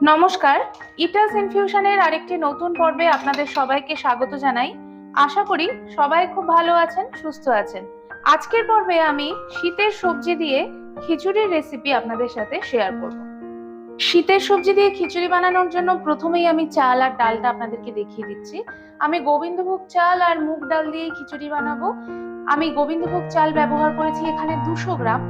নমস্কার ইটাস ইনফিউশনের আরেকটি নতুন পর্বে আপনাদের সবাইকে স্বাগত জানাই। আশা করি সবাই খুব ভালো আছেন, সুস্থ আছেন। আজকের পর্বে আমি শীতের সবজি দিয়ে খিচুড়ির রেসিপি আপনাদের সাথে শেয়ার করব। শীতের সবজি দিয়ে খিচুড়ি বানানোর জন্য প্রথমেই আমি চাল আর ডালটা আপনাদেরকে দেখিয়ে দিচ্ছি। আমি গোবিন্দভোগ চাল আর মুগ ডাল দিয়ে খিচুড়ি বানাবো। আমি গোবিন্দভোগ চাল ব্যবহার করেছি এখানে দুশো গ্রাম।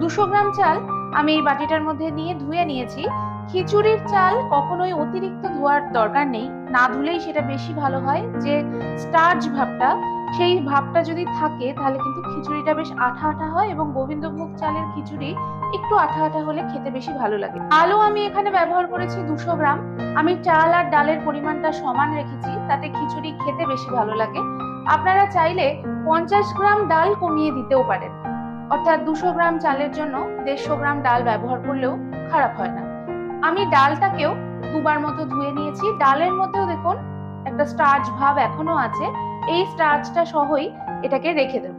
দুশো গ্রাম চাল আমি এই বাটিটার মধ্যে নিয়ে ধুয়ে নিয়েছি। খিচুড়ির চাল কখনোই অতিরিক্ত ধোয়ার দরকার নেই। না ধুলেই সেটা বেশি ভালো হয়। যে স্টার্চ ভাবটা, সেই ভাবটা যদি থাকে, তাহলে কিন্তু খিচুড়িটা বেশ আঠা আঠা হয় এবং গোবিন্দভোগ চালের খিচুড়ি একটু আঠা আঠা হলে খেতে বেশি ভালো লাগে। আলু আমি এখানে ব্যবহার করেছি দুশো গ্রাম। আমি চাল আর ডালের পরিমাণটা সমান রেখেছি, তাতে খিচুড়ি খেতে বেশি ভালো লাগে। আপনারা চাইলে পঞ্চাশ গ্রাম ডাল কমিয়ে দিতেও পারেন। অর্থাৎ দুশো গ্রাম চালের জন্য দেড়শো গ্রাম ডাল ব্যবহার করলেও খারাপ হয় না। আমি ডালটাকেও দুবার মতো ধুয়ে নিয়েছি। ডালের মধ্যেও দেখুন একটা স্টার্চ ভাব এখনও আছে। এই স্টার্চটা সহই এটাকে রেখে দেব।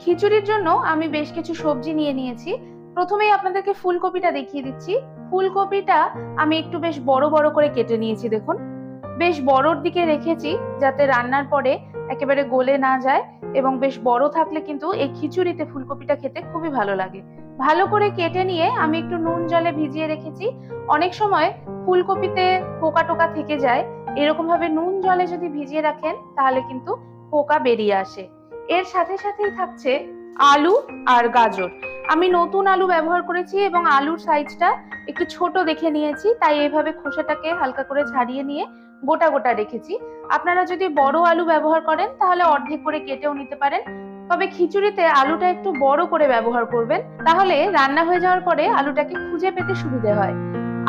খিচুড়ির জন্য আমি বেশ কিছু সবজি নিয়ে নিয়েছি। প্রথমেই আপনাদেরকে ফুলকপিটা দেখিয়ে দিচ্ছি। ফুলকপিটা আমি একটু বেশ বড় বড় করে কেটে নিয়েছি, দেখুন। বেশ বড়র দিকে রেখেছি যাতে রান্নার পরে একেবারে গলে না যায় এবং বেশ বড় থাকলে কিন্তু এই খিচুড়িতে ফুলকপিটা খেতে খুবই ভালো লাগে। ভালো করে কেটে নিয়ে আমি একটু নুন জলে ভিজিয়ে রেখেছি। অনেক সময় ফুলকপিতে পোকা টোকা থেকে যায়। এরকম ভাবে নুন জলে যদি ভিজিয়ে রাখেন, তাহলে কিন্তু পোকা বেরিয়ে আসে। এর সাথে সাথেই থাকছে আলু আর গাজর। আমি নতুন আলু ব্যবহার করেছি এবং আলুর সাইজটা একটু ছোট দেখে নিয়েছি, তাই এইভাবে খোসাটাকে হালকা করে ছাড়িয়ে নিয়ে গোটা গোটা রেখেছি। আপনারা যদি বড় আলু ব্যবহার করেন, তাহলে অর্ধেক করে কেটেও নিতে পারেন। তবে খিচুড়িতে আলুটা একটু বড় করে ব্যবহার করবেন, তাহলে রান্না হয়ে যাওয়ার পরে আলুটাকে খুঁজে পেতে সুবিধে হয়।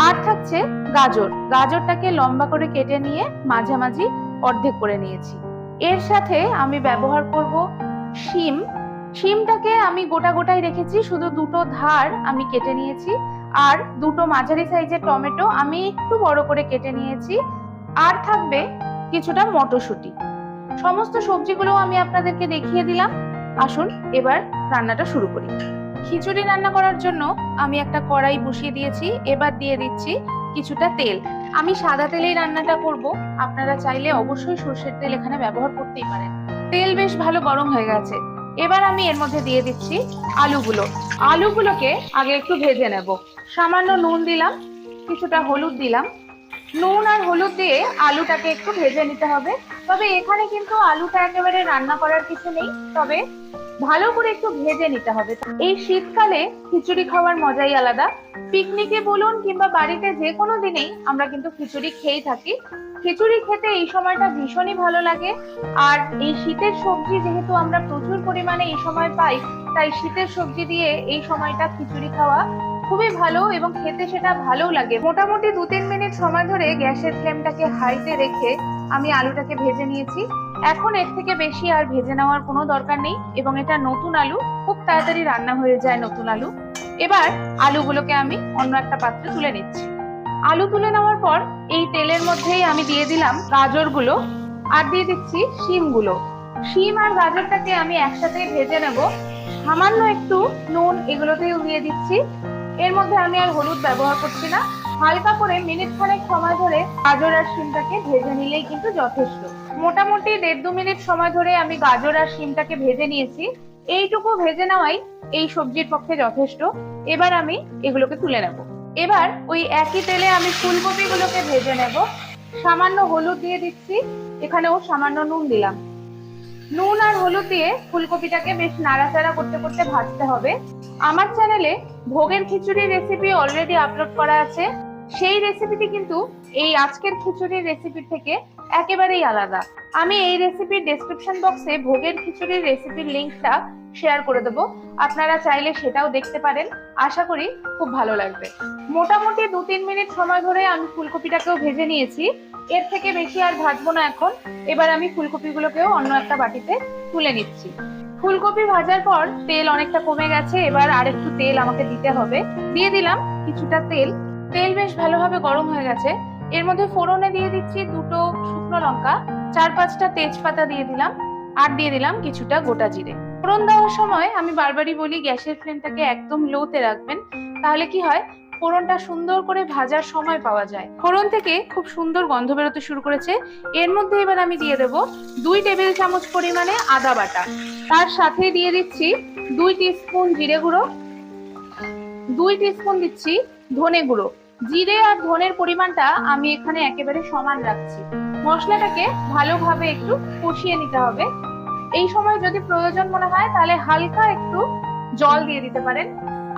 আর থাকছে গাজর। গাজরটাকে লম্বা করে কেটে নিয়ে মাঝামাঝি অর্ধেক করে নিয়েছি। এর সাথে আমি ব্যবহার করব শিম। শিমটাকে আমি গোটা গোটাই রেখেছি, শুধু দুটো ধার আমি কেটে নিয়েছি। আর দুটো মাঝারি সাইজের টমেটো আমি একটু বড় করে কেটে নিয়েছি। আর থাকবে কিছুটা মটরশুঁটি। সমস্ত সবজিগুলো আমি আপনাদেরকে দেখিয়ে দিলাম। আসুন, এবার রান্নাটা শুরু করি। খিচুড়ি রান্না করার জন্য আমি একটা কড়াই বসিয়ে দিয়েছি, এবার দিয়ে দিচ্ছি কিছুটা তেল। আমি সাদা তেলেই রান্নাটা করব, আপনারা চাইলে অবশ্যই সর্ষের তেল এখানে ব্যবহার করতেই পারেন। তেল বেশ ভালো গরম হয়ে গেছে। এবার আমি এর মধ্যে দিয়ে দিচ্ছি আলুগুলো। আলুগুলোকে আগে একটু ভেজে নেব। সামান্য নুন দিলাম, কিছুটা হলুদ দিলাম নুন আর হলুদ দিয়ে আলুটাকে একটু ভেজে নিতে হবে। তবে এখানে কিন্তু আলুটা একেবারে রান্না করার কিছু নেই, তবে ভালো করে একটু ভেজে নিতে হবে। এই শীতকালে খিচুড়ি খাওয়ার মজাই আলাদা। পিকনিকে বলুন কিংবা বাড়িতে যে কোনো দিনেই আমরা কিন্তু খিচুড়ি খেয়েই থাকি। খিচুড়ি খেতে এই সময়টা ভীষণই ভালো লাগে। আর এই শীতের সবজি যেহেতু আমরা প্রচুর পরিমাণে এই সময় পাই, তাই শীতের সবজি দিয়ে এই সময়টা খিচুড়ি খাওয়া খুবই ভালো এবং খেতে সেটা ভালোও লাগে। মোটামুটি দু তিন মিনিট সময় ধরে গ্যাসের ফ্লেমটাকে হাইতে রেখে আমি আলুটাকে ভেজে নিয়েছি। এখন এর থেকে বেশি আর ভেজে নেওয়ার কোনো দরকার নেই এবং এটা নতুন আলু, খুব তাড়াতাড়ি রান্না হয়ে যায় নতুন আলু। এবার আলুগুলোকে আমি অন্য একটা পাত্রে তুলে নিচ্ছি। আলু তুলে নেওয়ার পর এই তেলের মধ্যেই আমি দিয়ে দিলাম গাজরগুলো আর দিয়ে দিচ্ছি শিমগুলো। শিম আর গাজরটাকে আমি একসাথে ভেজে নেব। সামান্য একটু নুন এগুলোতেও দিয়ে দিচ্ছি। এর মধ্যে আমি আর হলুদ ব্যবহার করছি না। হালকা করে মিনিট খানেক সময় ধরে গাজর আর শিমটাকে ভেজে নিলেই কিন্তু যথেষ্ট। মোটামুটি দেড় দু মিনিট সময় ধরে আমি গাজর আর শিমটাকে ভেজে নিয়েছি। এইটুকু ভেজে নেওয়াই এই সবজির পক্ষে যথেষ্ট। এবার আমি এগুলোকে তুলে নেব। এবার ওই একই তেলে আমি ফুলকপিগুলোকে ভেজে নেব। সামান্য হলুদ দিয়ে দিচ্ছি। এখানেও সামান্য নুন দিলাম। নুন আর হলুদ দিয়ে ফুলকপিটাকে বেশ নাড়াচাড়া করতে করতে ভাজতে হবে। আমার চ্যানেলে ভোগের খিচুড়ি রেসিপি অলরেডি আপলোড করা আছে। সেই রেসিপিটি কিন্তু এই আজকের খিচুড়ির রেসিপি থেকে একেবারেই আলাদা। আমি এই রেসিপির ডেসক্রিপশন বক্সে ভোগের খিচুড়ির রেসিপির লিঙ্কটা শেয়ার করে দেবো। আপনারা চাইলে সেটাও দেখতে পারেন। আশা করি খুব ভালো লাগবে। মোটামুটি দু তিন মিনিট সময় ধরে আমি ফুলকপিটাকেও ভেজে নিয়েছি। এর থেকে বেশি আর ভাজবো না এখন। এবার আমি ফুলকপিগুলোকেও অন্য একটা বাটিতে তুলে নিচ্ছি। ফুলকপি ভাজার পর তেল অনেকটা কমে গেছে। এবার আর একটু তেল আমাকে দিতে হবে। দিয়ে দিলাম কিছুটা তেল। তেল বেশ ভালোভাবে গরম হয়ে গেছে। এর মধ্যে ফোড়নে দিয়ে দিচ্ছি দুটো শুকনো লঙ্কা, চার পাঁচটা তেজপাতা দিয়ে দিলাম, আর দিয়ে দিলাম কিছুটা গোটা জিরে। ফোড়ন দেওয়ার সময় আমি বারবারই বলি, গ্যাসের ফ্লেমটাকে একদম লোতে রাখবেন, তাহলে কি হয়? ফোড়নটা সুন্দর করে ভাজার সময় পাওয়া যায়। ফোড়ন থেকে খুব সুন্দর গন্ধ বেরোতে শুরু করেছে। এর মধ্যে এবার আমি দিয়ে দেব দুই টেবিল চামচ পরিমাণে আদা বাটা। তার সাথে দিয়ে দিচ্ছি দুই টিস্পুন জিরে গুঁড়ো, দুই টিস্পুন দিচ্ছি ধনে গুঁড়ো। জিরে আর ধনের পরিমাণটা আমি এখানে একেবারে সমান রাখছি। মশলাটাকে ভালোভাবে একটু কষিয়ে নিতে হবে। এই সময় যদি প্রয়োজন মনে হয় তাহলে হালকা একটু জল দিয়ে দিতে পারেন।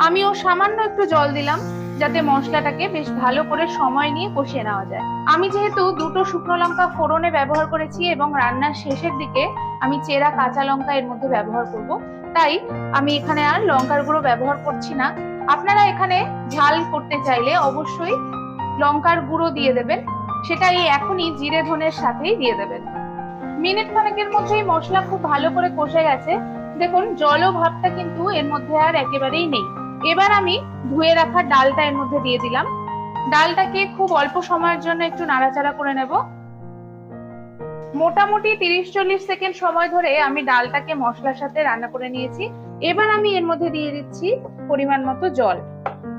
আমিও সামান্য একটু জল দিলাম যাতে মশলাটাকে বেশ ভালো করে সময় নিয়ে কষিয়ে নেওয়া যায়। আমি যেহেতু দুটো শুকনো লঙ্কা ফোড়নে ব্যবহার করেছি এবং রান্নার শেষের দিকে আমি চেরা কাঁচা লঙ্কা এর মধ্যে ব্যবহার করব, তাই আমি এখানে আর লঙ্কার গুঁড়ো ব্যবহার করছি না। আপনারা এখানে ঝাল করতে চাইলে অবশ্যই লঙ্কার গুঁড়ো দিয়ে দেবেন। সেটা এই এখনই জিরে ধনের সাথেই দিয়ে দেবেন। মিনিট খানেকের মধ্যেই মশলা খুব ভালো করে কষে গেছে। দেখুন জল ভাবটা কিন্তু এর মধ্যে আর একেবারেই নেই। এবার আমি ধুয়ে রাখা ডালটা এর মধ্যে দিয়ে দিলাম। ডালটাকে খুব অল্প সময়ের জন্য একটু নাড়াচাড়া করে নেব। মোটামুটি তিরিশ চল্লিশ সেকেন্ড সময় ধরে আমি ডালটাকে মশলার সাথে রান্না করে নিয়েছি। এবার আমি এর মধ্যে দিয়ে দিচ্ছি পরিমাণ মতো জল।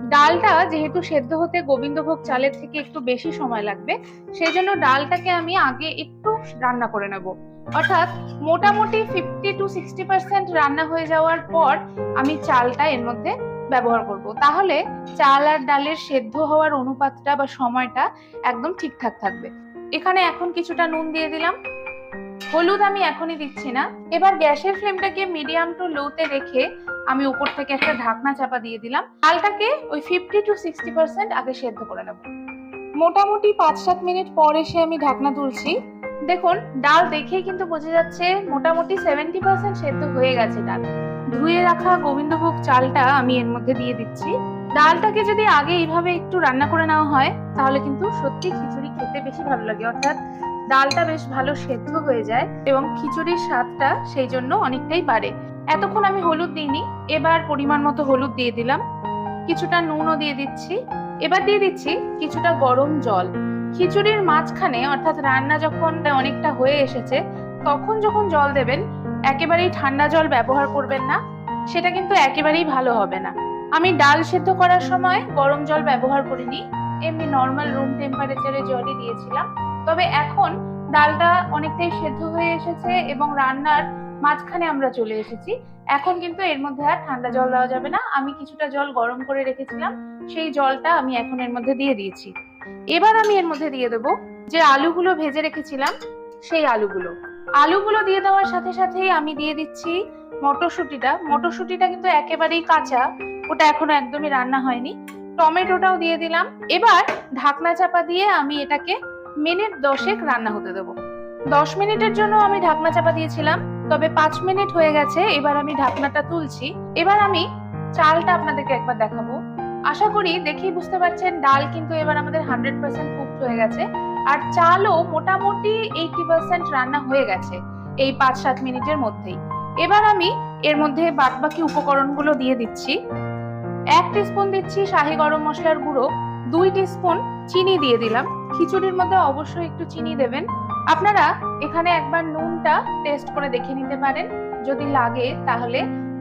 ডালটা যেহেতু সেদ্ধ হতে গোবিন্দভোগ চালের থেকে একটু বেশি সময় লাগবে সেই জন্য ডালটাকে আমি আগে একটু রান্না করে নেব। অর্থাৎ মোটামুটি ফিফটি টু সিক্সটি পার্সেন্ট রান্না হয়ে যাওয়ার পর আমি চালটা এর মধ্যে ব্যবহার করব। তাহলে চাল আর ডালের সেদ্ধ হওয়ার অনুপাতটা বা সময়টা একদম ঠিকঠাক থাকবে। এখানে এখন কিছুটা নুন দিয়ে দিলাম। হলুদ আমি এখনই দিচ্ছি না। এবার গ্যাসের ফ্লেমটাকে মিডিয়াম টু লোতে রেখে আমি উপর থেকে একটা ঢাকনা চাপা দিয়ে দিলাম। ডালটাকে ওই ফিফটি টু সিক্সটি পার্সেন্ট আগে সেদ্ধ করে নেব। মোটামুটি পাঁচ সাত মিনিট পর এসে আমি ঢাকনা তুলছি। দেখুন, ডাল দেখেই কিন্তু বোঝা যাচ্ছে মোটামুটি সেভেন্টি পার্সেন্ট সেদ্ধ হয়ে গেছে ডাল। ধুয়ে রাখা গোবিন্দভোগ চালটা আমি এর মধ্যে দিয়ে দিচ্ছি। ডালটাকে যদি আগে এইভাবে একটু রান্না করে নেওয়া হয়, তাহলে কিন্তু সত্যি খিচুড়ি খেতে বেশি ভালো লাগে। অর্থাৎ ডালটা বেশ ভালো সেদ্ধ হয়ে যায় এবং খিচুড়ির স্বাদটা সেই জন্য অনেকটাই বাড়ে। এতক্ষণ আমি হলুদ দিইনি, এবার পরিমাণ মতো হলুদ দিয়ে দিলাম। কিছুটা নুনও দিয়ে দিচ্ছি। এবার দিয়ে দিচ্ছি কিছুটা গরম জল। খিচুড়ির মাঝখানে, অর্থাৎ রান্না যখন অনেকটা হয়ে এসেছে, তখন যখন জল দেবেন, একেবারেই ঠান্ডা জল ব্যবহার করবেন না। সেটা কিন্তু একেবারেই ভালো হবে না। আমি ডাল সেদ্ধ করার সময় গরম জল ব্যবহার করিনি। এমনি নর্মাল রুম টেম্পারেচারে জলই দিয়েছিলাম। তবে এখন ডালটা অনেকটাই সেদ্ধ হয়ে এসেছে এবং রান্নার মাঝখানে আমরা চলে এসেছি। এখন কিন্তু এর মধ্যে আর ঠান্ডা জল দেওয়া যাবে না। আমি কিছুটা জল গরম করে রেখেছিলাম, সেই জলটা আমি এখন এর মধ্যে দিয়ে দিয়েছি। এবার আমি এর মধ্যে দিয়ে দেবো যে আলুগুলো ভেজে রেখেছিলাম, সেই আলুগুলো। আলুগুলো দিয়ে দেওয়ার সাথে সাথেই আমি দিয়ে দিচ্ছি মটরশুঁটিটা। মটরশুঁটিটা কিন্তু একেবারেই কাঁচা, ওটা এখনও একদমই রান্না হয়নি। টমেটোটাও দিয়ে দিলাম। এবার ঢাকনা চাপা দিয়ে আমি এটাকে মিনিট দশেক রান্না হতে দেবো। দশ মিনিটের জন্য আমি ঢাকনা চাপা দিয়েছিলাম, তবে পাঁচ মিনিট হয়ে গেছে, এবার আমি ঢাকনাটা তুলছি। এবার আমি চালটা আপনাদেরকে একবার দেখাবো। আশা করি দেখেই বুঝতে পারছেন, ডাল কিন্তু এবার আমাদের হান্ড্রেড পার্সেন্ট কুকড হয়ে গেছে। আর চালও মোটামুটি এইটি পার্সেন্ট রান্না হয়ে গেছে এই পাঁচ সাত মিনিটের মধ্যেই। এবার আমি এর মধ্যে বাদবাকি উপকরণগুলো দিয়ে দিচ্ছি। এক টিস্পুন দিচ্ছি শাহি গরম মশলার গুঁড়ো, দুই টিস্পুন চিনি দিয়ে দিলাম। খিচুড়ির মধ্যে অবশ্যই একটু চিনি দেবেন। আপনারা এখানে একবার নুনটা টেস্ট করে দেখে নিতে পারেন। যদি লাগে, তাহলে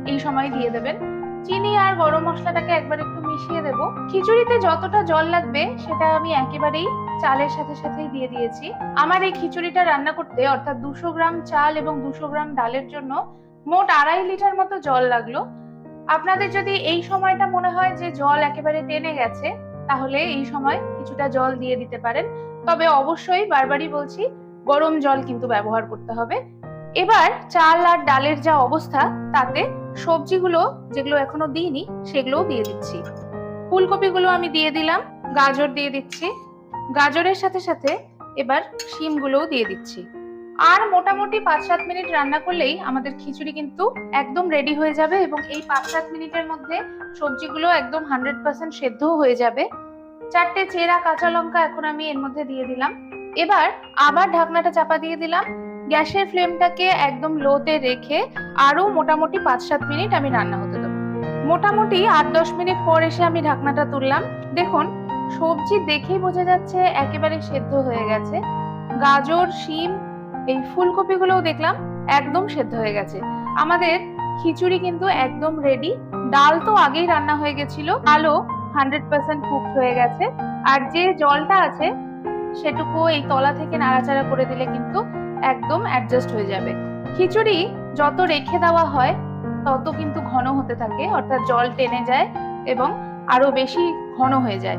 এই সময় দিয়ে দেবেন। চিনি আর গরম মশলাটাকে একবার একটু মিশিয়ে দেব। খিচুড়িতে যতটা জল লাগবে, সেটা আমি একেবারেই চালের সাথে সাথেই দিয়ে দিয়েছি। আমার এই খিচুড়িটা রান্না করতে, অর্থাৎ দুশো গ্রাম চাল এবং দুশো গ্রাম ডালের জন্য মোট আড়াই লিটার মতো জল লাগল। আপনাদের যদি এই সময়টা মনে হয় যে জল একেবারে টেনে গেছে তাহলে এই সময় কিছুটা জল দিয়ে দিতে পারেন। তবে অবশ্যই বারবারই বলছি, গরম জল কিন্তু ব্যবহার করতে হবে। এবার চাল আর ডালের যা অবস্থা, তাতে সবজিগুলো যেগুলো এখনও দিইনি, সেগুলোও দিয়ে দিচ্ছি। ফুলকপিগুলো আমি দিয়ে দিলাম, গাজর দিয়ে দিচ্ছি। গাজরের সাথে সাথে এবার শিমগুলোও দিয়ে দিচ্ছি। আর মোটামুটি পাঁচ সাত মিনিট রান্না করলেই আমাদের খিচুড়ি কিন্তু একদম রেডি হয়ে যাবে এবং এই পাঁচ সাত মিনিটের মধ্যে সবজিগুলো একদম হান্ড্রেড পার্সেন্ট সেদ্ধও হয়ে যাবে। চারটে চেরা কাঁচা লঙ্কা এখন আমি এর মধ্যে দিয়ে দিলাম। এবার আবার ঢাকনাটা চাপা দিয়ে দিলাম। গ্যাসের ফ্লেমটাকে একদম লোতে রেখে আরও মোটামুটি পাঁচ সাত মিনিট আমি রান্না হতে দেবো। মোটামুটি আট দশ মিনিট পর এসে আমি ঢাকনাটা তুললাম। দেখুন, সবজি দেখেই বোঝা যাচ্ছে একেবারে সেদ্ধ হয়ে গেছে। গাজর, শিম এই ফুলকপিগুলোও দেখলাম একদম সেদ্ধ হয়ে গেছে। আমাদের খিচুড়ি কিন্তু একদম রেডি ডাল তো আগেই রান্না হয়ে গেছিল আলো হান্ড্রেড পার্সেন্ট কুকড হয়ে গেছে। আর যে জলটা আছে, সেটুকু এই তলা থেকে নাড়াচাড়া করে দিলে কিন্তু একদম অ্যাডজাস্ট হয়ে যাবে। খিচুড়ি যত রেখে দেওয়া হয়, তত কিন্তু ঘন হতে থাকে, অর্থাৎ জল টেনে যায় এবং আরও বেশি ঘন হয়ে যায়।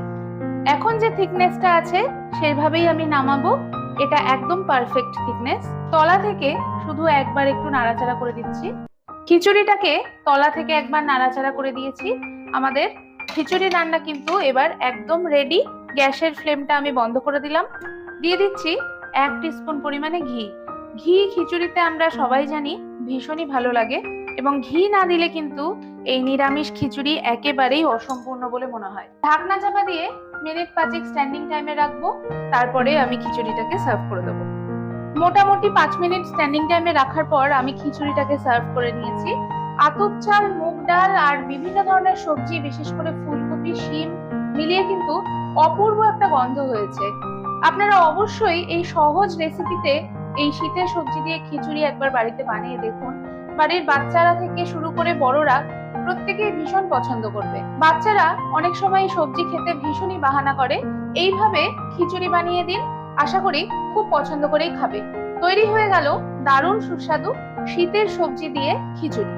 এখন যে থিকনেসটা আছে, সেভাবেই আমি নামাবো। এটা একদম পারফেক্ট থিকনেস তলা থেকে শুধু একবার একটু নাড়াচাড়া করে দিচ্ছি। খিচুড়িটাকে তলা থেকে একবার নাড়াচাড়া করে দিয়েছি। আমাদের খিচুড়ি রান্না কিন্তু এবার একদম রেডি গ্যাসের ফ্লেমটা আমি বন্ধ করে দিলাম। দিয়ে দিচ্ছি এক টিস্পুন পরিমাণে ঘি। ঘি খিচুড়িতে আমরা সবাই জানি ভীষণই ভালো লাগে। এবং ঘি না দিলে কিন্তু এই নিরামিষ খিচুড়ি একেবারেই অসম্পূর্ণ বলে মনে হয়। ঢাকনা চাপা দিয়ে মিনিট পাঁচেক স্ট্যান্ডিং টাইমে রাখব, তারপরে আমি খিচুড়িটাকে সার্ভ করে দেবো। মোটামুটি পাঁচ মিনিট স্ট্যান্ডিং টাইমে রাখার পর আমি খিচুড়িটাকে সার্ভ করে নিয়েছি। আতপ চাল, মুগ ডাল আর বিভিন্ন ধরনের সবজি, বিশেষ করে ফুলকপি, শিম মিলিয়ে কিন্তু অপূর্ব একটা গন্ধ হয়েছে। আপনারা অবশ্যই এই সহজ রেসিপিতে এই শীতের সবজি দিয়ে খিচুড়ি একবার বাড়িতে বানিয়ে দেখুন। বাড়ির বাচ্চারা থেকে শুরু করে বড়রা প্রত্যেকেই ভীষণ পছন্দ করবে। বাচ্চারা অনেক সময় সবজি খেতে ভীষণই বাহানা করে। এইভাবে খিচুড়ি বানিয়ে দিন, আশা করি খুব পছন্দ করেই খাবে। তৈরি হয়ে গেল দারুণ সুস্বাদু শীতের সবজি দিয়ে খিচুড়ি।